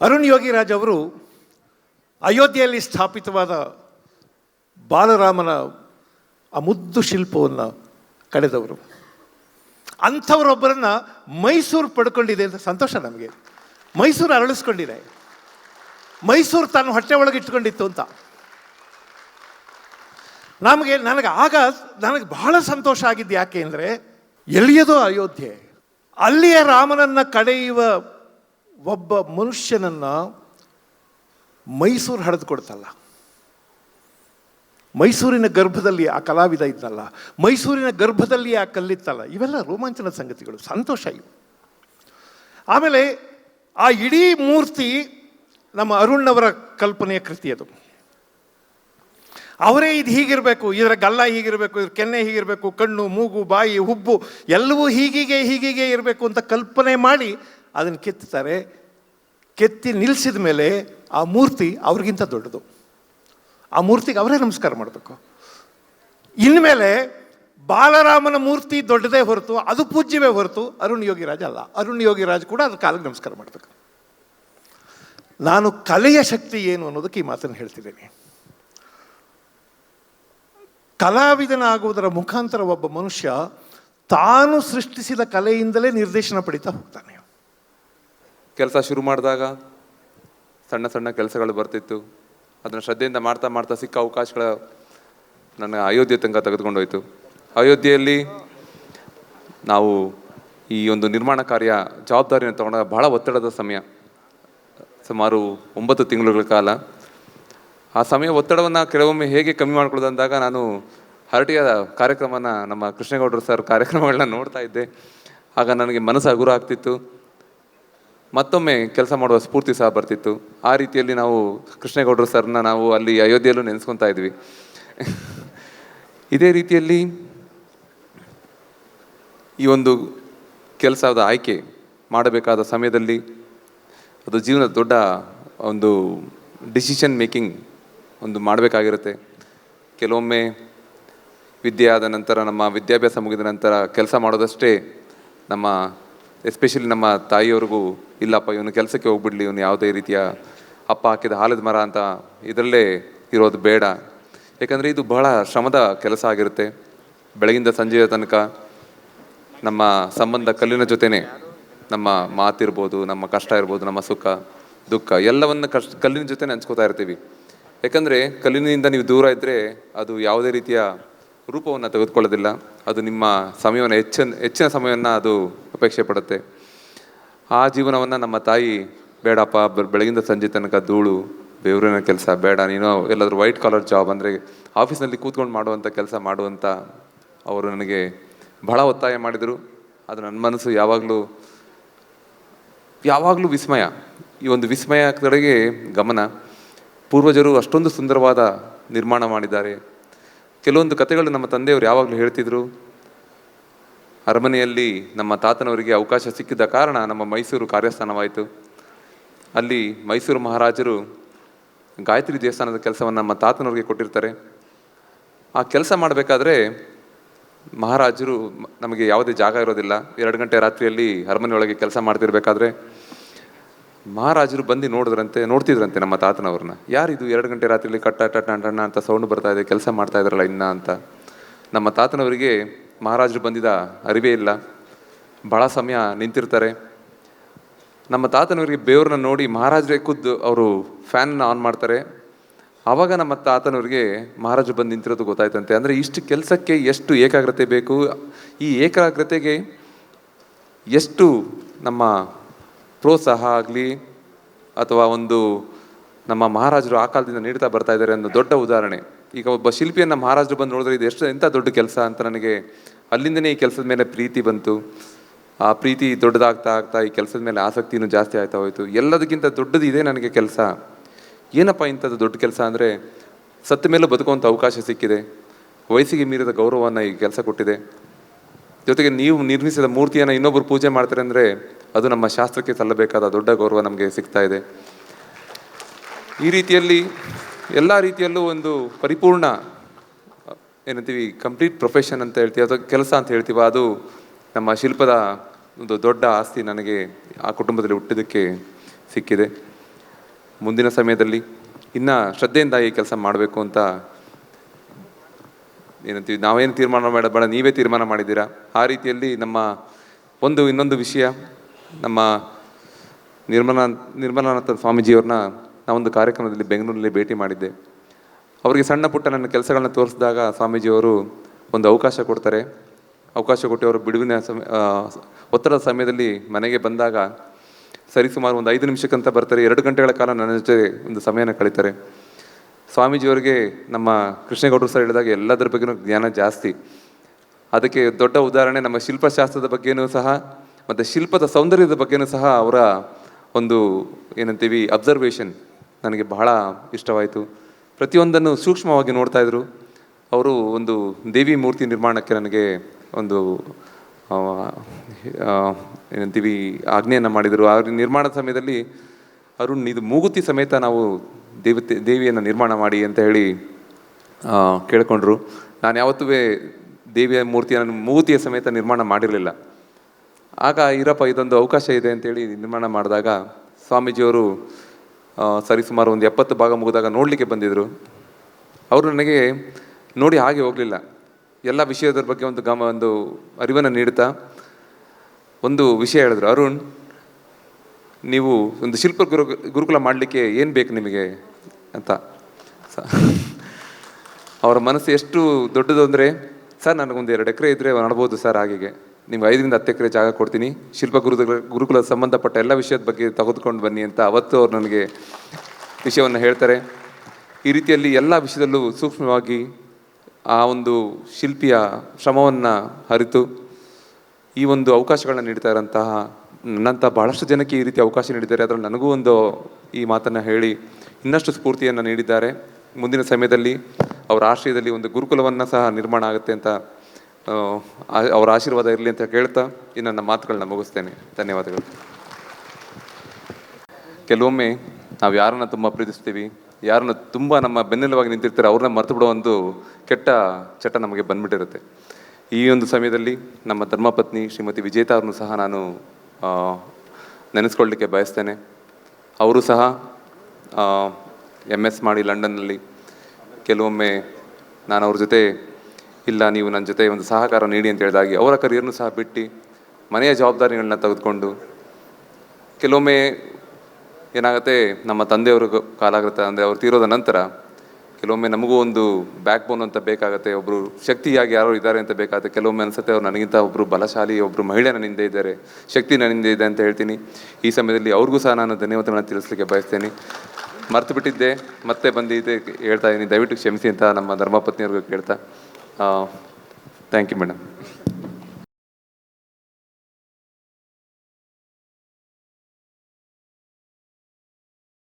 ಅರುಣ್ ಯೋಗಿರಾಜ್ ಅವರು ಅಯೋಧ್ಯೆಯಲ್ಲಿ ಸ್ಥಾಪಿತವಾದ ಬಾಲರಾಮನ ಆ ಮುದ್ದು ಶಿಲ್ಪವನ್ನು ಕಳೆದವರು. ಅಂಥವರೊಬ್ಬರನ್ನು ಮೈಸೂರು ಪಡ್ಕೊಂಡಿದೆ ಅಂತ ಸಂತೋಷ ನಮಗೆ. ಮೈಸೂರು ಅರಳಿಸ್ಕೊಂಡಿದೆ. ಮೈಸೂರು ತಾನು ಹೊಟ್ಟೆ ಒಳಗೆ ಇಟ್ಕೊಂಡಿತ್ತು ಅಂತ. ನಮಗೆ, ನನಗೆ ಆಗ ನನಗೆ ಬಹಳ ಸಂತೋಷ ಆಗಿದ್ದು ಯಾಕೆ ಅಂದರೆ ಎಲ್ಲಿಯದೋ ಅಯೋಧ್ಯೆ, ಅಲ್ಲಿಯ ರಾಮನನ್ನು ಕಡೆಯುವ ಒಬ್ಬ ಮನುಷ್ಯನನ್ನು ಮೈಸೂರು ಹಡೆದು ಕೊಡ್ತಲ್ಲ ಮೈಸೂರಿನ ಗರ್ಭದಲ್ಲಿ ಆ ಕಲಾವಿದ ಇದ್ದಲ್ಲ ಮೈಸೂರಿನ ಗರ್ಭದಲ್ಲಿ ಆ ಕಲ್ಲಿತ್ತಲ್ಲ. ಇವೆಲ್ಲ ರೋಮಾಂಚನ ಸಂಗತಿಗಳು. ಸಂತೋಷ ಇವು. ಆಮೇಲೆ ಆ ಇಡೀ ಮೂರ್ತಿ ನಮ್ಮ ಅರುಣ್ ಅವರ ಕಲ್ಪನೆಯ ಕೃತಿ ಅದು. ಅವರೇ ಇದು ಹೀಗಿರಬೇಕು, ಇದರ ಗಲ್ಲ ಹೀಗಿರಬೇಕು, ಇದ್ರ ಕೆನ್ನೆ ಹೀಗಿರಬೇಕು, ಕಣ್ಣು, ಮೂಗು, ಬಾಯಿ, ಹುಬ್ಬು, ಎಲ್ಲವೂ ಹೀಗೀಗೆ ಹೀಗಿಗೆ ಇರಬೇಕು ಅಂತ ಕಲ್ಪನೆ ಮಾಡಿ ಅದನ್ನು ಕೆತ್ತುತ್ತಾರೆ ಕೆತ್ತಿ ನಿಲ್ಲಿಸಿದ ಮೇಲೆ ಆ ಮೂರ್ತಿ ಅವ್ರಿಗಿಂತ ದೊಡ್ಡದು. ಆ ಮೂರ್ತಿಗೆ ಅವರೇ ನಮಸ್ಕಾರ ಮಾಡಬೇಕು. ಇನ್ಮೇಲೆ ಬಾಲರಾಮನ ಮೂರ್ತಿ ದೊಡ್ಡದೇ ಹೊರತು, ಅದು ಪೂಜ್ಯವೇ ಹೊರತು ಅರುಣ್ ಯೋಗಿರಾಜ್ ಅಲ್ಲ. ಅರುಣ್ ಯೋಗಿರಾಜ್ ಕೂಡ ಅದು ಕಾಲಿಗೆ ನಮಸ್ಕಾರ ಮಾಡಬೇಕು. ನಾನು ಕಲೆಯ ಶಕ್ತಿ ಏನು ಅನ್ನೋದಕ್ಕೆ ಈ ಮಾತನ್ನು ಹೇಳ್ತಿದ್ದೇನೆ. ಕಲಾವಿದನಾಗುವುದರ ಮುಖಾಂತರ ಒಬ್ಬ ಮನುಷ್ಯ ತಾನು ಸೃಷ್ಟಿಸಿದ ಕಲೆಯಿಂದಲೇ ನಿರ್ದೇಶನ ಪಡಿತಾ ಹೋಗ್ತಾನೆ. ಕೆಲಸ ಶುರು ಮಾಡಿದಾಗ ಸಣ್ಣ ಸಣ್ಣ ಕೆಲಸಗಳು ಬರ್ತಿತ್ತು. ಅದನ್ನು ಶ್ರದ್ಧೆಯಿಂದ ಮಾಡ್ತಾ ಮಾಡ್ತಾ ಸಿಕ್ಕ ಅವಕಾಶಗಳ ನನ್ನ ಅಯೋಧ್ಯೆ ತನಕ ತೆಗೆದುಕೊಂಡೋಯ್ತು ಅಯೋಧ್ಯೆಯಲ್ಲಿ ನಾವು ಈ ಒಂದು ನಿರ್ಮಾಣ ಕಾರ್ಯ ಜವಾಬ್ದಾರಿಯನ್ನು ತಗೊಂಡಾಗ ಭಾಳ ಒತ್ತಡದ ಸಮಯ. ಸುಮಾರು ಒಂಬತ್ತು ತಿಂಗಳುಗಳ ಕಾಲ. ಆ ಸಮಯ ಒತ್ತಡವನ್ನು ಕೆಲವೊಮ್ಮೆ ಹೇಗೆ ಕಮ್ಮಿ ಮಾಡ್ಕೊಳ್ಳೋದು ಅಂದಾಗ ನಾನು ಹರಟಿಯ ಕಾರ್ಯಕ್ರಮನ ನಮ್ಮ ಕೃಷ್ಣೇಗೌಡರು ಸರ್ ಕಾರ್ಯಕ್ರಮಗಳನ್ನ ನೋಡ್ತಾ ಇದ್ದೆ. ಆಗ ನನಗೆ ಮನಸ್ಸು ಹಗುರ ಆಗ್ತಿತ್ತು. ಮತ್ತೊಮ್ಮೆ ಕೆಲಸ ಮಾಡುವ ಸ್ಫೂರ್ತಿ ಸಹ ಬರ್ತಿತ್ತು. ಆ ರೀತಿಯಲ್ಲಿ ನಾವು ಕೃಷ್ಣೇಗೌಡರು ಸರ್ನ ನಾವು ಅಲ್ಲಿ ಅಯೋಧ್ಯೆಯಲ್ಲೂ ನೆನೆಸ್ಕೊತಾ ಇದ್ವಿ. ಇದೇ ರೀತಿಯಲ್ಲಿ ಈ ಒಂದು ಕೆಲಸದ ಆಯ್ಕೆ ಮಾಡಬೇಕಾದ ಸಮಯದಲ್ಲಿ ಅದು ಜೀವನದ ದೊಡ್ಡ ಒಂದು ಡಿಸಿಷನ್ ಮೇಕಿಂಗ್ ಒಂದು ಮಾಡಬೇಕಾಗಿರುತ್ತೆ. ಕೆಲವೊಮ್ಮೆ ವಿದ್ಯೆ ಆದ ನಂತರ ನಮ್ಮ ವಿದ್ಯಾಭ್ಯಾಸ ಮುಗಿದ ನಂತರ ಕೆಲಸ ಮಾಡೋದಷ್ಟೇ ನಮ್ಮ ಎಸ್ಪೆಷಲಿ ನಮ್ಮ ತಾಯಿಯವ್ರಿಗೂ, ಇಲ್ಲಪ್ಪ, ಇವನು ಕೆಲಸಕ್ಕೆ ಹೋಗ್ಬಿಡ್ಲಿ, ಇವನು ಯಾವುದೇ ರೀತಿಯ ಅಪ್ಪ ಹಾಕಿದ ಹಾಲದ ಮರ ಅಂತ ಇದರಲ್ಲೇ ಇರೋದು ಬೇಡ. ಯಾಕಂದರೆ ಇದು ಬಹಳ ಶ್ರಮದ ಕೆಲಸ ಆಗಿರುತ್ತೆ. ಬೆಳಗಿಂದ ಸಂಜೆಯ ತನಕ ನಮ್ಮ ಸಂಬಂಧ ಕಲ್ಲಿನ ಜೊತೆನೆ ನಮ್ಮ ಮಾತಿರ್ಬೋದು, ನಮ್ಮ ಕಷ್ಟ ಇರ್ಬೋದು, ನಮ್ಮ ಸುಖ, ದುಃಖ, ಎಲ್ಲವನ್ನು ಕಷ್ಟ, ಕಲ್ಲಿನ ಜೊತೆ ಹಂಚ್ಕೋತಾ ಇರ್ತೀವಿ. ಯಾಕಂದರೆ ಕಲ್ಲಿನಿಂದ ನೀವು ದೂರ ಇದ್ದರೆ ಅದು ಯಾವುದೇ ರೀತಿಯ ರೂಪವನ್ನು ತೆಗೆದುಕೊಳ್ಳೋದಿಲ್ಲ. ಅದು ನಿಮ್ಮ ಸಮಯವನ್ನು, ಹೆಚ್ಚಿನ ಹೆಚ್ಚಿನ ಸಮಯವನ್ನು ಅದು ಅಪೇಕ್ಷೆ ಪಡುತ್ತೆ. ಆ ಜೀವನವನ್ನು ನಮ್ಮ ತಾಯಿ, ಬೇಡಪ್ಪ ಬೆಳಗಿಂದ ಸಂಜೆ ತನಕ ಧೂಳು, ಬೆವರಿನ ಕೆಲಸ ಬೇಡ, ನೀನು ಎಲ್ಲಾದರೂ ವೈಟ್ ಕಾಲರ್ ಜಾಬ್ ಅಂದರೆ ಆಫೀಸ್ನಲ್ಲಿ ಕೂತ್ಕೊಂಡು ಮಾಡುವಂಥ ಕೆಲಸ ಮಾಡುವಂಥ ಅವರು ನನಗೆ ಬಹಳ ಒತ್ತಾಯ ಮಾಡಿದರು. ಅದು ನನ್ನ ಮನಸ್ಸು ಯಾವಾಗಲೂ ಯಾವಾಗಲೂ ವಿಸ್ಮಯ. ಈ ಒಂದು ವಿಸ್ಮಯ ಕಡೆಗೆ ಗಮನ. ಪೂರ್ವಜರು ಅಷ್ಟೊಂದು ಸುಂದರವಾದ ನಿರ್ಮಾಣ ಮಾಡಿದ್ದಾರೆ. ಕೆಲವೊಂದು ಕಥೆಗಳು ನಮ್ಮ ತಂದೆಯವರು ಯಾವಾಗಲೂ ಹೇಳ್ತಿದ್ರು. ಅರಮನೆಯಲ್ಲಿ ನಮ್ಮ ತಾತನವರಿಗೆ ಅವಕಾಶ ಸಿಕ್ಕಿದ ಕಾರಣ ನಮ್ಮ ಮೈಸೂರು ಕಾರ್ಯಸ್ಥಾನವಾಯಿತು. ಅಲ್ಲಿ ಮೈಸೂರು ಮಹಾರಾಜರು ಗಾಯತ್ರಿ ದೇವಸ್ಥಾನದ ಕೆಲಸವನ್ನು ನಮ್ಮ ತಾತನವರಿಗೆ ಕೊಟ್ಟಿರ್ತಾರೆ. ಆ ಕೆಲಸ ಮಾಡಬೇಕಾದ್ರೆ ಮಹಾರಾಜರು ನಮಗೆ ಯಾವುದೇ ಜಾಗ ಇರೋದಿಲ್ಲ. ಎರಡು ಗಂಟೆ ರಾತ್ರಿಯಲ್ಲಿ ಅರಮನೆಯೊಳಗೆ ಕೆಲಸ ಮಾಡ್ತಿರ್ಬೇಕಾದ್ರೆ ಮಹಾರಾಜರು ಬಂದು ನೋಡಿದ್ರಂತೆ, ನೋಡ್ತಿದ್ರಂತೆ ನಮ್ಮ ತಾತನವ್ರನ್ನ. ಯಾರಿದು ಎರಡು ಗಂಟೆ ರಾತ್ರಿಯಲ್ಲಿ ಕಟ್ಟ ಟಟ ಟಣ್ಣ ಅಂತ ಸೌಂಡ್ ಬರ್ತಾ ಇದೆ, ಕೆಲಸ ಮಾಡ್ತಾ ಇದ್ರಲ್ಲ ಇನ್ನ ಅಂತ. ನಮ್ಮ ತಾತನವರಿಗೆ ಮಹಾರಾಜರು ಬಂದಿದ ಅರಿವೇ ಇಲ್ಲ. ಭಾಳ ಸಮಯ ನಿಂತಿರ್ತಾರೆ. ನಮ್ಮ ತಾತನವರಿಗೆ ಬೇವ್ರನ್ನ ನೋಡಿ ಮಹಾರಾಜರೇ ಖುದ್ದು ಅವರು ಫ್ಯಾನ್ನ ಆನ್ ಮಾಡ್ತಾರೆ. ಆವಾಗ ನಮ್ಮ ತಾತನವರಿಗೆ ಮಹಾರಾಜರು ಬಂದು ನಿಂತಿರೋದು ಗೊತ್ತಾಯ್ತಂತೆ. ಅಂದರೆ ಇಷ್ಟು ಕೆಲಸಕ್ಕೆ ಎಷ್ಟು ಏಕಾಗ್ರತೆ ಬೇಕು? ಈ ಏಕಾಗ್ರತೆಗೆ ಎಷ್ಟು ನಮ್ಮ ಪ್ರೋತ್ಸಾಹ ಆಗಲಿ ಅಥವಾ ಒಂದು ನಮ್ಮ ಮಹಾರಾಜರು ಆ ಕಾಲದಿಂದ ನೀಡ್ತಾ ಬರ್ತಾ ಇದ್ದಾರೆ ಅನ್ನೋ ದೊಡ್ಡ ಉದಾಹರಣೆ. ಈಗ ಒಬ್ಬ ಶಿಲ್ಪಿಯನ್ನು ಮಹಾರಾಜರು ಬಂದು ನೋಡಿದ್ರೆ ಇದು ಎಷ್ಟು ಎಂಥ ದೊಡ್ಡ ಕೆಲಸ ಅಂತ ನನಗೆ ಅಲ್ಲಿಂದನೇ ಈ ಕೆಲಸದ ಮೇಲೆ ಪ್ರೀತಿ ಬಂತು. ಆ ಪ್ರೀತಿ ದೊಡ್ಡದಾಗ್ತಾ ಆಗ್ತಾ ಈ ಕೆಲಸದ ಮೇಲೆ ಆಸಕ್ತಿನೂ ಜಾಸ್ತಿ ಆಗ್ತಾ ಹೋಯಿತು. ಎಲ್ಲದಕ್ಕಿಂತ ದೊಡ್ಡದು ಇದೆ ನನಗೆ ಕೆಲಸ. ಏನಪ್ಪ ಇಂಥದ್ದು ದೊಡ್ಡ ಕೆಲಸ ಅಂದರೆ ಸತ್ತ ಮೇಲೂ ಬದುಕುವಂಥ ಅವಕಾಶ ಸಿಕ್ಕಿದೆ. ವಯಸ್ಸಿಗೆ ಮೀರಿದ ಗೌರವವನ್ನು ಈ ಕೆಲಸ ಕೊಟ್ಟಿದೆ. ಜೊತೆಗೆ ನೀವು ನಿರ್ಮಿಸಿದ ಮೂರ್ತಿಯನ್ನು ಇನ್ನೊಬ್ಬರು ಪೂಜೆ ಮಾಡ್ತಾರೆ ಅಂದರೆ ಅದು ನಮ್ಮ ಶಾಸ್ತ್ರಕ್ಕೆ ಸಲ್ಲಬೇಕಾದ ದೊಡ್ಡ ಗೌರವ ನಮಗೆ ಸಿಗ್ತಾ ಇದೆ. ಈ ರೀತಿಯಲ್ಲಿ ಎಲ್ಲ ರೀತಿಯಲ್ಲೂ ಒಂದು ಪರಿಪೂರ್ಣ, ಏನಂತೀವಿ, ಕಂಪ್ಲೀಟ್ ಪ್ರೊಫೆಷನ್ ಅಂತ ಹೇಳ್ತೀವಿ, ಅಥವಾ ಕೆಲಸ ಅಂತ ಹೇಳ್ತೀವ, ಅದು ನಮ್ಮ ಶಿಲ್ಪದ ಒಂದು ದೊಡ್ಡ ಆಸ್ತಿ ನನಗೆ ಆ ಕುಟುಂಬದಲ್ಲಿ ಹುಟ್ಟಿದ್ದಕ್ಕೆ ಸಿಕ್ಕಿದೆ. ಮುಂದಿನ ಸಮಯದಲ್ಲಿ ಇನ್ನು ಶ್ರದ್ಧೆಯಿಂದ ಈ ಕೆಲಸ ಮಾಡಬೇಕು ಅಂತ ಏನಂತೀವಿ, ನಾವೇನು ತೀರ್ಮಾನ ಮಾಡಬೇಡ ನೀವೇ ತೀರ್ಮಾನ ಮಾಡಿದ್ದೀರಾ? ಆ ರೀತಿಯಲ್ಲಿ ನಮ್ಮ ಒಂದು ಇನ್ನೊಂದು ವಿಷಯ ನಮ್ಮ ನಿರ್ಮಲಾ ನಿರ್ಮಲಾನಂದ ಸ್ವಾಮೀಜಿಯವ್ರನ್ನ ನಾವೊಂದು ಕಾರ್ಯಕ್ರಮದಲ್ಲಿ ಬೆಂಗಳೂರಿನಲ್ಲಿ ಭೇಟಿ ಮಾಡಿದ್ದೆ. ಅವರಿಗೆ ಸಣ್ಣ ಪುಟ್ಟ ನನ್ನ ಕೆಲಸಗಳನ್ನ ತೋರಿಸಿದಾಗ ಸ್ವಾಮೀಜಿಯವರು ಒಂದು ಅವಕಾಶ ಕೊಡ್ತಾರೆ. ಅವಕಾಶ ಕೊಟ್ಟು ಅವರು ಬಿಡುವಿನ ಸಮಯ ಒತ್ತಡದ ಸಮಯದಲ್ಲಿ ಮನೆಗೆ ಬಂದಾಗ ಸರಿಸುಮಾರು ಒಂದು ಐದು ನಿಮಿಷಕ್ಕಂತ ಬರ್ತಾರೆ. ಎರಡು ಗಂಟೆಗಳ ಕಾಲ ನನ್ನ ಜೊತೆ ಒಂದು ಸಮಯನ ಕಳೀತಾರೆ. ಸ್ವಾಮೀಜಿಯವರಿಗೆ ನಮ್ಮ ಕೃಷ್ಣೇಗೌಡರು ಸರ್ ಹೇಳಿದಾಗ ಎಲ್ಲದರ ಬಗ್ಗೆನೂ ಜ್ಞಾನ ಜಾಸ್ತಿ. ಅದಕ್ಕೆ ದೊಡ್ಡ ಉದಾಹರಣೆ ನಮ್ಮ ಶಿಲ್ಪಶಾಸ್ತ್ರದ ಬಗ್ಗೆನೂ ಸಹ ಮತ್ತು ಶಿಲ್ಪದ ಸೌಂದರ್ಯದ ಬಗ್ಗೆನೂ ಸಹ ಅವರ ಒಂದು ಏನಂತೀವಿ ಅಬ್ಸರ್ವೇಷನ್ ನನಗೆ ಬಹಳ ಇಷ್ಟವಾಯಿತು. ಪ್ರತಿಯೊಂದನ್ನು ಸೂಕ್ಷ್ಮವಾಗಿ ನೋಡ್ತಾಯಿದ್ರು ಅವರು ಒಂದು ದೇವಿ ಮೂರ್ತಿ ನಿರ್ಮಾಣಕ್ಕೆ ನನಗೆ ಒಂದು ಏನಂತೀವಿ ಆಜ್ಞೆಯನ್ನು ಮಾಡಿದರು. ಆ ನಿರ್ಮಾಣದ ಸಮಯದಲ್ಲಿ ಅರುಣ್, ಇದು ಮೂಗುತಿ ಸಮೇತ ನಾವು ದೇವತೆ, ದೇವಿಯನ್ನು ನಿರ್ಮಾಣ ಮಾಡಿ ಅಂತ ಹೇಳಿ ಕೇಳ್ಕೊಂಡ್ರು. ನಾನು ಯಾವತ್ತೂ ದೇವಿಯ ಮೂರ್ತಿಯನ್ನು, ಮೂಗುತಿಯ ಸಮೇತ ನಿರ್ಮಾಣ ಮಾಡಿರಲಿಲ್ಲ. ಆಗ ಇರಪ್ಪ ಇದೊಂದು ಅವಕಾಶ ಇದೆ ಅಂತೇಳಿ ನಿರ್ಮಾಣ ಮಾಡಿದಾಗ ಸ್ವಾಮೀಜಿಯವರು ಸರಿಸುಮಾರು ಒಂದು ಎಪ್ಪತ್ತು ಭಾಗ ಮುಗಿದಾಗ ನೋಡಲಿಕ್ಕೆ ಬಂದಿದ್ದರು ಅವರು ನನಗೆ ನೋಡಿ ಹಾಗೆ ಹೋಗಲಿಲ್ಲ. ಎಲ್ಲ ವಿಷಯದ ಬಗ್ಗೆ ಒಂದು ಗಮ, ಒಂದು ಅರಿವನ್ನು ನೀಡುತ್ತಾ ಒಂದು ವಿಷಯ ಹೇಳಿದ್ರು. ಅರುಣ್, ನೀವು ಒಂದು ಶಿಲ್ಪ ಗುರು, ಗುರುಕುಲ ಮಾಡಲಿಕ್ಕೆ ಏನು ಬೇಕು ನಿಮಗೆ ಅಂತ. ಅವರ ಮನಸ್ಸು ಎಷ್ಟು ದೊಡ್ಡದು ಅಂದರೆ, ಸರ್, ನನಗೊಂದು ಎರಡು ಎಕರೆ ಇದ್ದರೆ ನಡ್ಬೋದು ಸರ್ ಹಾಗೆಗೆ. ನಿಮ್ಗೆ ಐದರಿಂದ ಹತ್ತು ಎಕರೆ ಜಾಗ ಕೊಡ್ತೀನಿ. ಶಿಲ್ಪ ಗುರು ಗುರುಕುಲ ಸಂಬಂಧಪಟ್ಟ ಎಲ್ಲ ವಿಷಯದ ಬಗ್ಗೆ ತೆಗೆದುಕೊಂಡು ಬನ್ನಿ ಅಂತ ಅವತ್ತು ಅವ್ರು ನನಗೆ ವಿಷಯವನ್ನು ಹೇಳ್ತಾರೆ. ಈ ರೀತಿಯಲ್ಲಿ ಎಲ್ಲ ವಿಷಯದಲ್ಲೂ ಸೂಕ್ಷ್ಮವಾಗಿ ಆ ಒಂದು ಶಿಲ್ಪಿಯ ಶ್ರಮವನ್ನು ಅರಿತು ಈ ಒಂದು ಅವಕಾಶಗಳನ್ನ ನೀಡ್ತಾ ಇರೋಂತಹ ನನ್ನಂಥ ಬಹಳಷ್ಟು ಜನಕ್ಕೆ ಈ ರೀತಿ ಅವಕಾಶ ನೀಡಿದ್ದಾರೆ. ಅದರಲ್ಲಿ ನನಗೂ ಒಂದು ಈ ಮಾತನ್ನು ಹೇಳಿ ಇನ್ನಷ್ಟು ಸ್ಫೂರ್ತಿಯನ್ನು ನೀಡಿದ್ದಾರೆ. ಮುಂದಿನ ಸಮಯದಲ್ಲಿ ಅವರ ಆಶ್ರಯದಲ್ಲಿ ಒಂದು ಗುರುಕುಲವನ್ನು ಸಹ ನಿರ್ಮಾಣ ಆಗುತ್ತೆ ಅಂತ ಅವರ ಆಶೀರ್ವಾದ ಇರಲಿ ಅಂತ ಕೇಳ್ತಾ ಈ ನನ್ನ ಮಾತುಗಳನ್ನ ಮುಗಿಸ್ತೇನೆ. ಧನ್ಯವಾದಗಳು. ಕೆಲವೊಮ್ಮೆ ನಾವು ಯಾರನ್ನ ತುಂಬ ಪ್ರೀತಿಸ್ತೀವಿ, ಯಾರನ್ನ ತುಂಬ ನಮ್ಮ ಬೆನ್ನೆಲುವಾಗಿ ನಿಂತಿರ್ತಾರೆ, ಅವ್ರನ್ನ ಮರೆತು ಬಿಡೋ ಒಂದು ಕೆಟ್ಟ ಚಟ ನಮಗೆ ಬಂದ್ಬಿಟ್ಟಿರುತ್ತೆ. ಈ ಒಂದು ಸಮಯದಲ್ಲಿ ನಮ್ಮ ಧರ್ಮಪತ್ನಿ ಶ್ರೀಮತಿ ವಿಜೇತ ಅವ್ರನ್ನು ಸಹ ನಾನು ನೆನೆಸ್ಕೊಳ್ಲಿಕ್ಕೆ ಬಯಸ್ತೇನೆ. ಅವರು ಸಹ ಎಂ ಎಸ್ ಮಾಡಿ ಲಂಡನ್ನಲ್ಲಿ. ಕೆಲವೊಮ್ಮೆ ನಾನು ಅವ್ರ ಜೊತೆ ಇಲ್ಲ, ನೀವು ನನ್ನ ಜೊತೆ ಒಂದು ಸಹಕಾರ ನೀಡಿ ಅಂತ ಹೇಳಿದಾಗಿ ಅವರ ಕರಿಯರ್ನು ಸಹ ಬಿಟ್ಟು ಮನೆಯ ಜವಾಬ್ದಾರಿಗಳನ್ನ ತೆಗೆದುಕೊಂಡು ಕೆಲವೊಮ್ಮೆ ಏನಾಗುತ್ತೆ, ನಮ್ಮ ತಂದೆಯವರು ಕಾಲಾಗುತ್ತೆ ಅಂದರೆ ಅವ್ರು ತೀರೋದ ನಂತರ ಕೆಲವೊಮ್ಮೆ ನಮಗೂ ಒಂದು ಬ್ಯಾಕ್ ಬೋನ್ ಅಂತ ಬೇಕಾಗುತ್ತೆ ಒಬ್ಬರು ಶಕ್ತಿಯಾಗಿ ಯಾರೋ ಇದ್ದಾರೆ ಅಂತ ಬೇಕಾಗುತ್ತೆ, ಕೆಲವೊಮ್ಮೆ ಅನಿಸುತ್ತೆ ಅವ್ರು ನನಗಿಂತ ಒಬ್ಬರು ಬಲಶಾಲಿ ಒಬ್ಬರು ಮಹಿಳೆ ನನ್ನಿಂದ ಇದ್ದಾರೆ, ಶಕ್ತಿ ನನ್ನಿಂದ ಇದೆ ಅಂತ ಹೇಳ್ತೀನಿ. ಈ ಸಮಯದಲ್ಲಿ ಅವ್ರಿಗೂ ಸಹ ನಾನು ಧನ್ಯವಾದಗಳನ್ನು ತಿಳಿಸ್ಲಿಕ್ಕೆ ಬಯಸ್ತೇನೆ. ಮರ್ತು ಬಿಟ್ಟಿದ್ದೆ, ಮತ್ತೆ ಬಂದಿದ್ದೆ ಹೇಳ್ತಾ ಇದ್ದೀನಿ, ದಯವಿಟ್ಟು ಕ್ಷಮಿಸಿ ಅಂತ ನಮ್ಮ ಧರ್ಮಪತ್ನಿಯವ್ರಿಗೂ ಕೇಳ್ತಾ. Uh, thank you, madam.